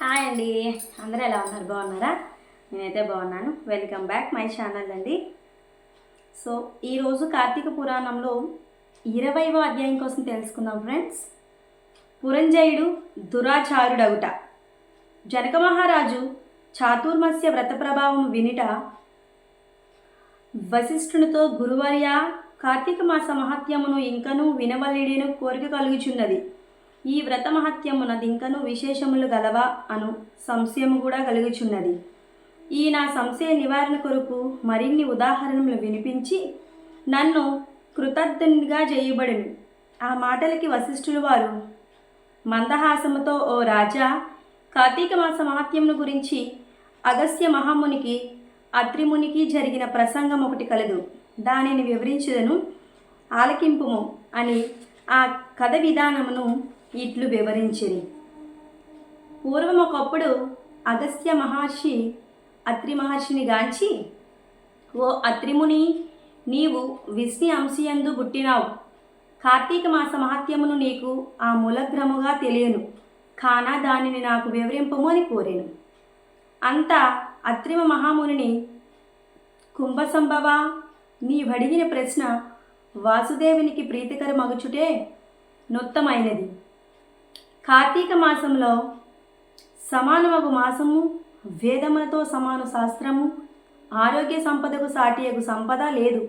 Hi అండి. అందరూ ఎలా ఉన్నారు? బాగున్నారా? నేనైతే బాగున్నాను. వెల్కమ్ బ్యాక్ మై ఛానల్ అండి. సో ఈరోజు కార్తీక పురాణంలో ఇరవైవ అధ్యాయం కోసం తెలుసుకుందాం ఫ్రెండ్స్ పురంజయుడు దురాచారుడవుట జనక మహారాజు చాతుర్మస్య వ్రత ప్రభావం వినిట వశిష్ఠునితో గురువర్య కార్తీక మాస మహత్యమును ఇంకనూ వినవలిడిను కోరిక కలుగుచున్నది. ఈ వ్రతమహత్యమున దింకను విశేషములు గలవా అను సంశయము కూడా కలుగుచున్నది. ఈ నా సంశయ నివారణ కొరకు మరిన్ని ఉదాహరణలు వినిపించి నన్ను కృతజ్ఞునిగా చేయబడిను ఆ మాటలకి వశిష్ఠులు వారు మందహాసముతో ఓ రాజా కార్తీక మాస మహత్యమును గురించి అగస్త్య మహామునికి అత్రిమునికి జరిగిన ప్రసంగం ఒకటి కలదు. దానిని వివరించదను ఆలకింపుము అని ఆ కథ విధానమును ఇట్లు వివరించిరి. పూర్వం ఒకప్పుడు అగస్త్య మహర్షి అత్రి మహర్షిని గాంచి ఓ అత్రిముని నీవు విష్ణు అంశయందు పుట్టినావు. కార్తీక మాస మహత్యమును నీకు ఆ మూలగ్రముగా తెలియను. కానా దానిని నాకు వివరింపము అని కోరాను. అంతా అత్రిమ మహామునిని కుంభసంభవ నీవడిగిన ప్రశ్న వాసుదేవునికి ప్రీతికర మగుచుటే నొత్తమైనది. కార్తీక మాసంలో సమానమగు మాసము వేదములతో సమాన శాస్త్రము ఆరోగ్య సంపదకు సాటియగు సంపద లేదు.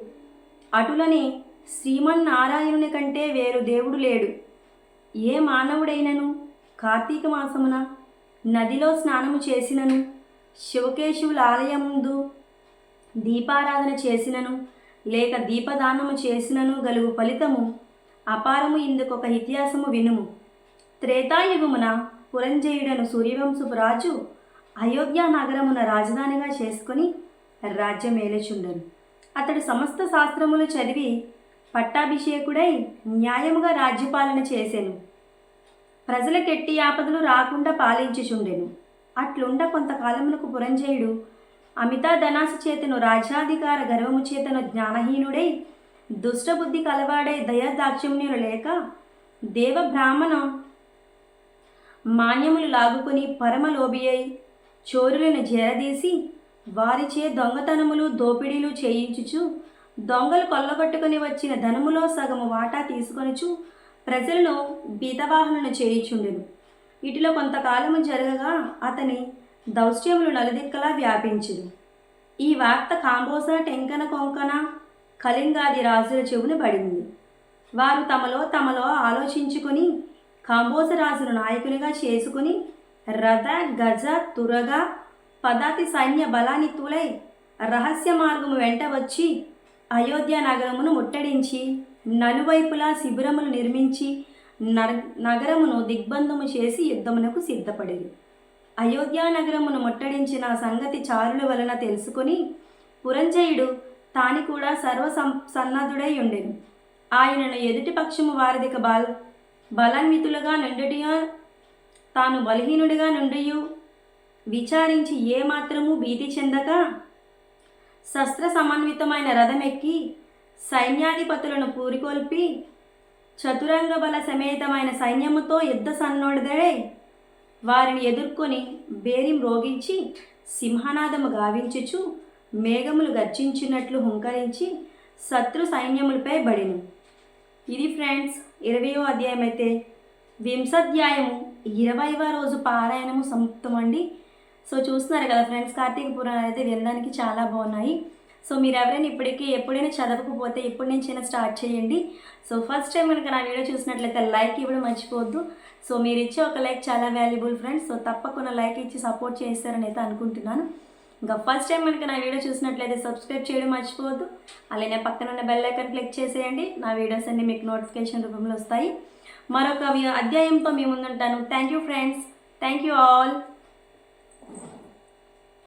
అటులని శ్రీమన్నారాయణుని కంటే వేరు దేవుడు లేడు. ఏ మానవుడైనను కార్తీక మాసమున నదిలో స్నానము చేసినను శివకేశవుల ఆలయముందు దీపారాధన చేసినను లేక దీపదానము చేసినను గలుగు ఫలితము అపారము ఇందుకొక ఇతిహాసము వినుము. త్రేతాయుగమున పురంజయుడను సూర్యవంశపు రాజు అయోధ్య నగరమున రాజధానిగా చేసుకొని రాజ్యమేలుచుండను. అతడు సమస్త శాస్త్రములు చదివి పట్టాభిషేకుడై న్యాయముగా రాజ్యపాలన చేసెను. ప్రజలకెట్టి ఆపదలు రాకుండా పాలించుచుండెను. అట్లుండ కొంతకాలమునకు పురంజయుడు అమితా ధనాశ చేతను రాజ్యాధికార గర్వము చేతను జ్ఞానహీనుడై దుష్టబుద్ధి కలవాడై దయాదాక్ష్యమును లేక దేవ బ్రాహ్మణ మాన్యములు లాగుకొని పరమలోభి అయి చోరులను జేరదీసి వారిచే దొంగతనములు దోపిడీలు చేయించుచు దొంగలు కొల్లగొట్టుకుని వచ్చిన ధనములో సగము వాటా తీసుకొనుచు ప్రజలను బీతవాహనను చేయుచుండెను. ఇటిలో కొంతకాలము జరగగా అతని దౌశ్యములు నలుదిక్కలా వ్యాపించును. ఈ వార్త కాంబోస టెంకన కొంకణ కళింగాది రాజుల చెవున పడింది. వారు తమలో తమలో ఆలోచించుకొని రాజును నాయకునిగా చేసుకుని రథ గజ తురగ పదాతి సైన్య బలాన్ని తూలై రహస్య మార్గము వెంట వచ్చి అయోధ్య నగరమును ముట్టడించి నలువైపులా శిబిరములు నిర్మించి నర్ నగరమును దిగ్బంధము చేసి యుద్ధమునకు సిద్ధపడేది అయోధ్య నగరమును ముట్టడించిన సంగతి చారుల వలన తెలుసుకొని పురంజయుడు తాని కూడా సర్వ సన్నద్ధుడై ఉండెను. ఆయనను ఎదుటి పక్షము వారిదిక బాల్ బలాన్వితులుగా నుండియో తాను బలహీనుడిగా నుండియు. విచారించి ఏమాత్రము భీతి చెందక శస్త్ర సమన్వితమైన రథమెక్కి సైన్యాధిపతులను పూరికొల్పి చతురంగ బల సమేతమైన సైన్యముతో యుద్ధ సన్నోడిదై వారిని ఎదుర్కొని బేరిం రోగించి సింహనాదము గావించుచు మేఘములు గర్జించినట్లు హుంకరించి శత్రు సైన్యములపై బడిను. ఇది ఫ్రెండ్స్ ఇరవయో అధ్యాయం అయితే వింశాధ్యాయము ఇరవైవ రోజు పారాయణము సముక్తమండి. సో చూస్తున్నారు కదా ఫ్రెండ్స్ కార్తీక పురాణాలు అయితే వినడానికి చాలా బాగున్నాయి. సో మీరు ఎవరైనా ఇప్పటికీ ఎప్పుడైనా చదవకపోతే ఇప్పటి నుంచైనా స్టార్ట్ చేయండి. సో ఫస్ట్ టైం కనుక నా వీడియో చూసినట్లయితే లైక్ ఇవ్వడం మర్చిపోవద్దు. సో మీరు ఇచ్చే ఒక లైక్ చాలా వాల్యుబుల్ ఫ్రెండ్స్. సో తప్పకుండా లైక్ ఇచ్చి సపోర్ట్ చేస్తారని అయితే అనుకుంటున్నాను. ఇంకా ఫస్ట్ టైం కనుక నా వీడియో చూసినట్లయితే సబ్స్క్రైబ్ చేయడం మర్చిపోవద్దు. అలానే పక్కన ఉన్న బెల్ ఐకాన్ క్లిక్ చేసేయండి. నా వీడియోస్ అన్ని మీకు నోటిఫికేషన్ రూపంలో వస్తాయి. మరొక అధ్యాయంతో మీ ముందుంటాను. Thank you friends thank you all